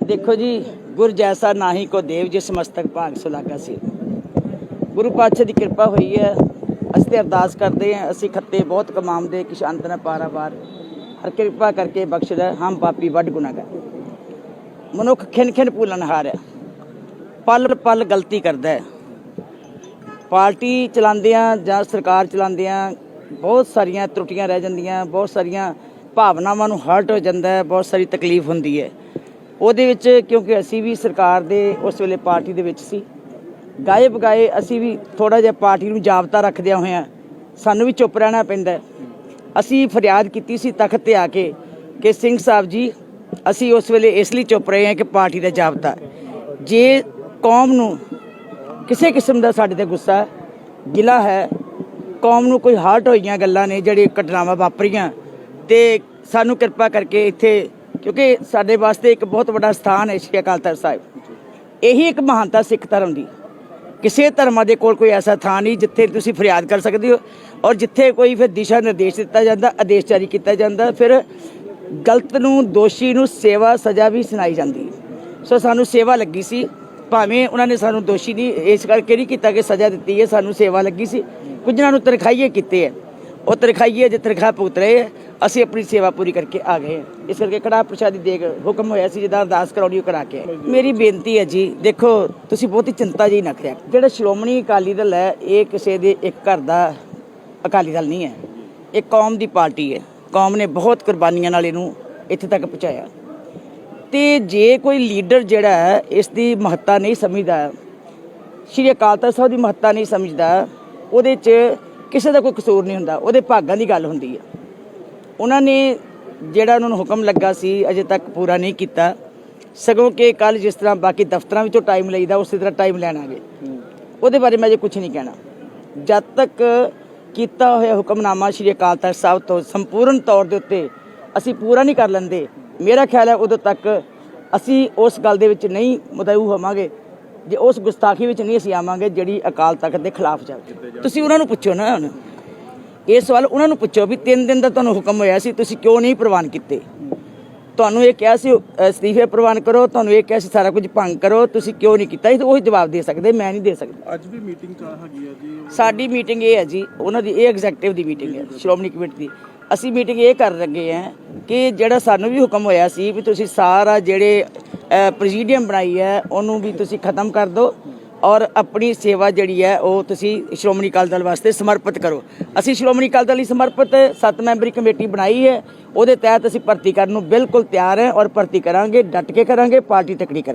ਦੇਖੋ ਜੀ, ਗੁਰ ਜੈਸਾ ਨਾਹੀ ਕੋ ਦੇਵ ਜਿਸ ਮਸਤਕ ਭਾਗ ਸੁਲਾਗਾ ਸੀ। ਗੁਰੂ ਪਾਤਸ਼ਾਹ ਦੀ ਕਿਰਪਾ ਹੋਈ ਹੈ, ਅਸੀਂ ਤੇ ਅਰਦਾਸ ਕਰਦੇ ਹਾਂ, ਅਸੀਂ ਖੱਤੇ ਬਹੁਤ ਕਮਾਉਂਦੇ ਕਿਸ਼ਾਂਤ ਨਾ ਪਾਰਾਵਾਰ ਹਰ ਕਿਰਪਾ ਕਰਕੇ ਬਖਸ਼ਦਾ, ਹਮ ਪਾਪੀ ਵੱਡ ਗੁਨਾਹਗਾਰ। ਮਨੁੱਖ ਖਿਨ ਖਿਨ ਭੁੱਲਣ ਹਾਰਿਆ ਪਲ ਪਲ ਗਲਤੀ ਕਰਦਾ ਹੈ। ਪਾਰਟੀ ਚਲਾਉਂਦਿਆਂ ਜਾਂ ਸਰਕਾਰ ਚਲਾਉਂਦਿਆਂ ਬਹੁਤ ਸਾਰੀਆਂ ਤਰੁੱਟੀਆਂ ਰਹਿ ਜਾਂਦੀਆਂ, ਬਹੁਤ ਸਾਰੀਆਂ ਭਾਵਨਾਵਾਂ ਨੂੰ ਹਰਟ ਹੋ ਜਾਂਦਾ ਹੈ, ਬਹੁਤ ਸਾਰੀ ਤਕਲੀਫ ਹੁੰਦੀ ਹੈ। ਉਹਦੇ ਵਿੱਚ ਕਿਉਂਕਿ ਅਸੀਂ ਵੀ ਸਰਕਾਰ ਦੇ ਉਸ ਵੇਲੇ ਪਾਰਟੀ ਦੇ ਵਿੱਚ ਸੀ। ਗਾਏ ਬਗਾਏ ਅਸੀਂ ਵੀ ਥੋੜਾ ਜਿਹਾ ਪਾਰਟੀ ਨੂੰ ਜਾਬਤਾ ਰੱਖਦਿਆਂ ਹੋਇਆਂ ਸਾਨੂੰ ਵੀ ਚੁੱਪ ਰਹਿਣਾ ਪੈਂਦਾ। ਅਸੀਂ ਫਰਿਆਦ ਕੀਤੀ ਸੀ ਤਖਤ ਤੇ ਆ ਕੇ ਕਿ ਸਿੰਘ ਸਾਹਿਬ ਜੀ, ਅਸੀਂ ਉਸ ਵੇਲੇ ਇਸ ਲਈ ਚੁੱਪ ਰਹੇ ਹਾਂ ਕਿ ਪਾਰਟੀ ਦਾ ਜਾਬਤਾ। ਜੇ ਕੌਮ ਨੂੰ ਕਿਸੇ ਕਿਸਮ ਦਾ ਸਾਡੇ ਤੇ ਗੁੱਸਾ ਗਿਲਾ ਹੈ, ਕੌਮ ਨੂੰ ਕੋਈ ਹਾਰਟ ਹੋਈਆਂ ਗੱਲਾਂ ਨੇ ਜਿਹੜੀ ਘਟਨਾਵਾਂ ਵਾਪਰੀਆਂ ਤੇ ਸਾਨੂੰ ਕਿਰਪਾ ਕਰਕੇ ਇੱਥੇ ਕਿਉਂਕਿ ਸਾਡੇ ਵਾਸਤੇ ਇੱਕ ਬਹੁਤ ਵੱਡਾ ਸਥਾਨ ਹੈ ਸ਼੍ਰੀ ਅਕਾਲ ਤਖਤ ਸਾਹਿਬ। ਇਹੀ ਇੱਕ ਮਹਾਨਤਾ ਸਿੱਖ ਧਰਮ ਦੀ। ਕਿਸੇ ਧਰਮਾਂ ਦੇ ਕੋਲ ਕੋਈ ਐਸਾ ਥਾਂ ਨਹੀਂ ਜਿੱਥੇ ਤੁਸੀਂ ਫਰਿਆਦ ਕਰ ਸਕਦੇ ਹੋ ਔਰ ਜਿੱਥੇ ਕੋਈ ਫਿਰ ਦਿਸ਼ਾ ਨਿਰਦੇਸ਼ ਦਿੱਤਾ ਜਾਂਦਾ, ਆਦੇਸ਼ ਜਾਰੀ ਕੀਤਾ ਜਾਂਦਾ, ਫਿਰ ਗਲਤ ਨੂੰ, ਦੋਸ਼ੀ ਨੂੰ ਸੇਵਾ, ਸਜ਼ਾ ਵੀ ਸੁਣਾਈ ਜਾਂਦੀ। ਸੋ ਸਾਨੂੰ ਸੇਵਾ ਲੱਗੀ ਸੀ। ਭਾਵੇਂ ਉਹਨਾਂ ਨੇ ਸਾਨੂੰ ਦੋਸ਼ੀ ਦੀ ਇਸ ਕਰਕੇ ਨਹੀਂ ਕੀਤਾ ਕਿ ਸਜ਼ਾ ਦਿੱਤੀ ਹੈ, ਸਾਨੂੰ ਸੇਵਾ ਲੱਗੀ ਸੀ। ਕੁਝ ਨੂੰ ਤਨਖਾਹੀਏ ਕੀਤੇ ਹੈ। ਉਹ ਤਨਖਾਹੀਏ ਜੇ ਤਨਖਾਹ ਭੁਗਤ ਰਹੇ ਹੈ ਅਸੀਂ ਆਪਣੀ ਸੇਵਾ ਪੂਰੀ ਕਰਕੇ ਆ ਗਏ ਹਾਂ। ਇਸ ਕਰਕੇ ਕੜਾ ਪ੍ਰਸ਼ਾਦੀ ਦੇ ਕੇ ਹੁਕਮ ਹੋਇਆ ਸੀ, ਜਿੱਦਾਂ ਅਰਦਾਸ ਕਰਾਉਣੀ ਉਹ ਕਰਾ ਕੇ। ਆਏ। ਮੇਰੀ ਬੇਨਤੀ ਹੈ ਜੀ, ਦੇਖੋ, ਤੁਸੀਂ ਬਹੁਤੀ ਚਿੰਤਾ ਜੀ ਨਾ ਕਰਿਆ। ਜਿਹੜਾ ਸ਼੍ਰੋਮਣੀ ਅਕਾਲੀ ਦਲ ਹੈ, ਇਹ ਕਿਸੇ ਦੇ ਇੱਕ ਘਰ ਦਾ ਅਕਾਲੀ ਦਲ ਨਹੀਂ ਹੈ। ਇਹ ਕੌਮ ਦੀ ਪਾਰਟੀ ਹੈ। ਕੌਮ ਨੇ ਬਹੁਤ ਕੁਰਬਾਨੀਆਂ ਨਾਲ ਇਹਨੂੰ ਇੱਥੇ ਤੱਕ ਪਹੁੰਚਾਇਆ। ਤੇ ਜੇ ਕੋਈ ਲੀਡਰ ਜਿਹੜਾ ਹੈ, ਇਸ ਦੀ ਮਹੱਤਤਾ ਨਹੀਂ ਸਮਝਦਾ, ਸ਼੍ਰੀ ਅਕਾਲ ਤਖਤ ਸਾਹਿਬ ਦੀ ਮਹੱਤਤਾ ਨਹੀਂ ਸਮਝਦਾ, ਉਹਦੇ 'ਚ ਕਿਸੇ ਦਾ ਕੋਈ ਕਸੂਰ ਨਹੀਂ ਹੁੰਦਾ। ਉਹਦੇ ਭਾਗਾਂ ਦੀ ਗੱਲ ਹੁੰਦੀ ਹੈ। ਉਹਨਾਂ ਨੇ ਜਿਹੜਾ ਉਹਨਾਂ ਨੂੰ ਹੁਕਮ ਲੱਗਾ ਸੀ, ਅਜੇ ਤੱਕ ਪੂਰਾ ਨਹੀਂ ਕੀਤਾ। ਸਗੋਂ ਕਿ ਕੱਲ ਜਿਸ ਤਰ੍ਹਾਂ ਬਾਕੀ ਦਫ਼ਤਰਾਂ ਵਿੱਚੋਂ ਟਾਈਮ ਲਈਦਾ, ਉਸੇ ਤਰ੍ਹਾਂ ਟਾਈਮ ਲੈਣਾਗੇ ਉਹਦੇ ਬਾਰੇ ਮੈਂ ਅਜੇ ਕੁਝ ਨਹੀਂ ਕਹਿਣਾ। ਜਦ ਤੱਕ ਕੀਤਾ ਹੋਇਆ ਹੁਕਮਨਾਮਾ ਸ਼੍ਰੀ ਅਕਾਲ ਤਖਤ ਸਾਹਿਬ ਤੋਂ ਸੰਪੂਰਨ ਤੌਰ ਦੇ ਉੱਤੇ ਅਸੀਂ ਪੂਰਾ ਨਹੀਂ ਕਰ ਲੈਂਦੇ, ਮੇਰਾ ਖਿਆਲ ਹੈ ਉਦੋਂ ਤੱਕ ਅਸੀਂ ਉਸ ਗੱਲ ਦੇ ਵਿੱਚ ਨਹੀਂ ਮੁਦਊ ਹੋਵਾਂਗੇ, ਜੇ ਉਸ ਗੁਸਤਾਖੀ ਵਿੱਚ ਨਹੀਂ ਅਸੀਂ ਆਵਾਂਗੇ ਜਿਹੜੀ ਅਕਾਲ ਤਖਤ ਦੇ ਖਿਲਾਫ ਚੱਲਦੀ ਤੁਸੀਂ ਉਹਨਾਂ ਨੂੰ ਪੁੱਛੋ ਨਾ ਹੁਣ। ਇਹ ਸਵਾਲ ਉਹਨਾਂ ਨੂੰ ਪੁੱਛੋ ਵੀ 3 ਦਿਨ ਦਾ ਤੁਹਾਨੂੰ ਹੁਕਮ ਹੋਇਆ ਸੀ ਤੁਸੀਂ ਕਿਉਂ ਨਹੀਂ ਪ੍ਰਵਾਨ ਕੀਤੇ? ਤੁਹਾਨੂੰ ਇਹ ਕਿਹਾ ਸੀ ਅਸਤੀਫੇ ਪ੍ਰਵਾਨ ਕਰੋ ਤੁਹਾਨੂੰ ਇਹ ਕਿਹਾ ਸੀ ਸਾਰਾ ਕੁਝ ਭੰਗ ਕਰੋ ਤੁਸੀਂ ਕਿਉਂ ਨਹੀਂ ਕੀਤਾ? ਇਹ ਉਹੀ ਜਵਾਬ ਦੇ ਸਕਦੇ ਮੈਂ ਨਹੀਂ ਦੇ ਸਕਦਾ। ਅੱਜ ਵੀ ਮੀਟਿੰਗ ਕਾ ਹੈਗੀ ਆ ਜੀ? ਸਾਡੀ ਮੀਟਿੰਗ ਇਹ ਹੈ ਜੀ ਉਹਨਾਂ ਦੀ ਇਹ ਐਗਜ਼ੈਕਟਿਵ ਦੀ ਮੀਟਿੰਗ ਹੈ ਸ਼੍ਰੋਮਣੀ ਕਮੇਟੀ ਦੀ। ਅਸੀਂ ਮੀਟਿੰਗ ਇਹ ਕਰ ਲੱਗੇ ਹਾਂ ਕਿ ਜਿਹੜਾ ਸਾਨੂੰ ਵੀ ਹੁਕਮ ਹੋਇਆ ਸੀ ਵੀ ਤੁਸੀਂ ਸਾਰਾ ਜਿਹੜੇ ਪ੍ਰੈਜ਼ੀਡੀਅਮ ਬਣਾਈ ਹੈ ਉਹਨੂੰ ਵੀ ਤੁਸੀਂ ਖਤਮ ਕਰ ਦਿਓ। ਔਰ ਆਪਣੀ ਸੇਵਾ ਜਿਹੜੀ ਹੈ ਉਹ ਤੁਸੀਂ ਸ਼੍ਰੋਮਣੀ ਅਕਾਲੀ ਦਲ ਵਾਸਤੇ ਸਮਰਪਿਤ ਕਰੋ। ਅਸੀਂ ਸ਼੍ਰੋਮਣੀ ਅਕਾਲੀ ਦਲ ਲਈ ਸਮਰਪਿਤ ਸੱਤ ਮੈਂਬਰੀ ਕਮੇਟੀ ਬਣਾਈ ਹੈ। ਉਹਦੇ ਤਹਿਤ ਅਸੀਂ ਭਰਤੀ ਕਰਨ ਨੂੰ ਬਿਲਕੁਲ ਤਿਆਰ ਹੈ ਔਰ ਭਰਤੀ ਕਰਾਂਗੇ, ਡਟ ਕੇ ਕਰਾਂਗੇ, ਪਾਰਟੀ ਤਕੜੀ ਕਰਾਂਗੇ।